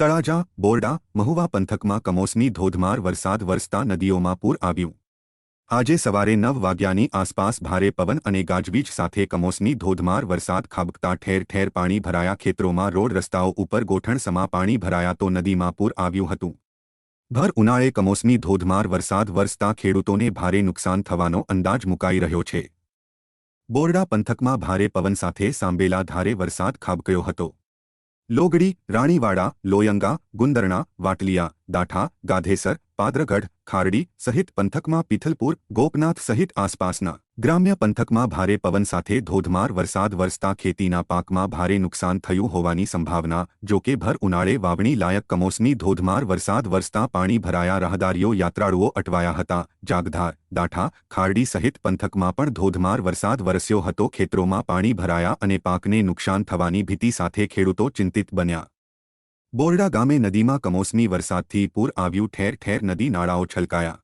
તળાજા, બોરડા, મહુવા પંથકમાં કમોસમી ધોધમાર વરસાદ વરસતા નદીઓમાં પૂર આવ્યું. આજે સવારે નવ વાગ્યાની આસપાસ ભારે પવન અને ગાજવીજ સાથે કમોસમી ધોધમાર વરસાદ ખાબકતા ઠેર ઠેર પાણી ભરાયા ખેતરોમાં, રોડ રસ્તાઓ ઉપર ગોઠણસમા પાણી ભરાયા તો નદીમાં પૂર આવ્યું હતું. ભર ઉનાળે કમોસમી ધોધમાર વરસાદ વરસતા ખેડૂતોને ભારે નુકસાન થવાનો અંદાજ મુકાઈ રહ્યો છે. બોરડા પંથકમાં ભારે પવન સાથે સાંબેલા ધારે વરસાદ ખાબક્યો હતો. લોગડી રાણીવાડા લોયંગા ગુંદરણા વાટલિયા દાઠા ગાધેસર પાદરગઢ ખારડી સહિત પંથકમાં પિથલપુર ગોપનાથ સહિત આસપાસના ગ્રામ્ય પંથકમાં ભારે પવન સાથે ધોધમાર વરસાદ વરસતા ખેતીના પાકમાં ભારે નુકસાન થયું હોવાની સંભાવના, જો કે ભર ઉનાળે વાવણી લાયક કમોસમી ધોધમાર વરસાદ વરસતા પાણી ભરાયા રાહદારીઓ યાત્રાળુઓ અટવાયા હતા. જાગધાર, દાઠા, ખારડી સહિત પંથકમાં પણ ધોધમાર વરસાદ વરસ્યો હતો. ખેતરોમાં પાણી ભરાયા અને પાકને નુકસાન થવાની ભીતિ સાથે ખેડૂતો ચિંતિત બન્યા. બોરડા ગામે નદીમાં કમોસમી વરસાદથી પૂર આવ્યું. ઠેર ઠેર નદી નાળાઓ છલકાયા.